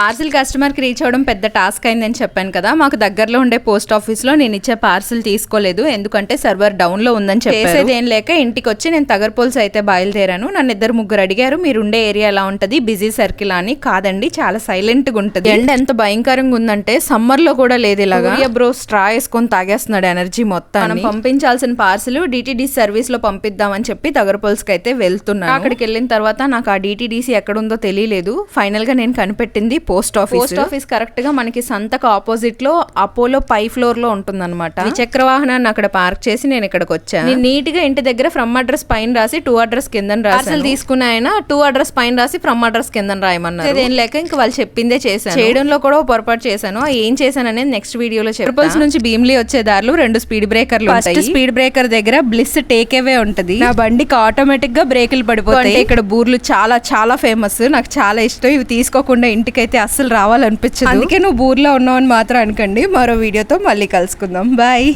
Parcel కస్టమర్కి reach అవ్వడం పెద్ద టాస్క్ అయిందని చెప్పాను కదా మాకు దగ్గరలో ఉండే పోస్ట్ ఆఫీస్లో నేను ఇచ్చే పార్సిల్ తీసుకోలేదు. ఎందుకంటే సర్వర్ డౌన్లో ఉందని చెప్పి చేసేది ఏం లేక ఇంటికి వచ్చి నేను తగర్పోల్స్ అయితే బయలుదేరాను. నన్ను ఇద్దరు ముగ్గురు అడిగారు మీరు ఉండే ఏరియా ఎలా ఉంటది? బిజీ సర్కిల్ అని. కాదండి చాలా సైలెంట్గా ఉంటది. ఎండ ఎంత భయంకరంగా ఉందంటే సమ్మర్లో కూడా లేదు ఇలాగా. బ్రో స్ట్రా వేసుకొని తాగేస్తున్నాడు ఎనర్జీ మొత్తం మనం పంపించాల్సిన పార్సిల్ డిటిడి సర్వీస్లో పంపిద్దామని చెప్పి తగరపోల్స్కి అయితే వెళ్తున్నాను. అక్కడికి వెళ్ళిన తర్వాత నాకు ఆ డిటిడిసి ఎక్కడ ఉందో తెలియలేదు. ఫైనల్గా నేను కనిపెట్టింది పోస్ట్ ఆఫీస్. పోస్ట్ ఆఫీస్ కరెక్ట్గా మనకి సంతకు ఆపోజిట్లో అపోలో పై ఫ్లోర్లో ఉంటుంది అనమాట ద్విచక్ర వాహనాన్ని అక్కడ పార్క్ చేసి నేను ఇక్కడికి వచ్చాను నీట్గా ఇంటి దగ్గర ఫ్రమ్ అడ్రస్ పైన రాసి టూ అడ్రస్ కింద రాసి తీసుకున్న ఆయన టూ అడ్రస్ పైన రాసి ఫ్రమ్ అడ్రస్ కింద రాయమన్నారు. అదేం లేక ఇంకా వాళ్ళు చెప్పిందే చేశాను. చేయడంలో కూడా పొరపాటు చేశాను. ఏం చేశాను అనేది నెక్స్ట్ వీడియోలో చెప్పల్స్ నుంచి భీమ్లీ వచ్చే దారిలో రెండు speed breakers first speed breaker దగ్గర బ్లిస్ టేక్ అవే ఉంటది. నా బండికి ఆటోమేటిక్గా బ్రేకులు పడిపోతాయి. ఇక్కడ బూర్లు చాలా చాలా ఫేమస్ నాకు చాలా ఇష్టం. ఇవి తీసుకోకుండా ఇంటికైతే అస్సలు రావాలనిపించదు. అందుకే నువ్వు ఊర్లో ఉన్నావు అని మాత్రం అనకండి. మరో వీడియోతో మళ్ళీ కలుసుకుందాం. బాయ్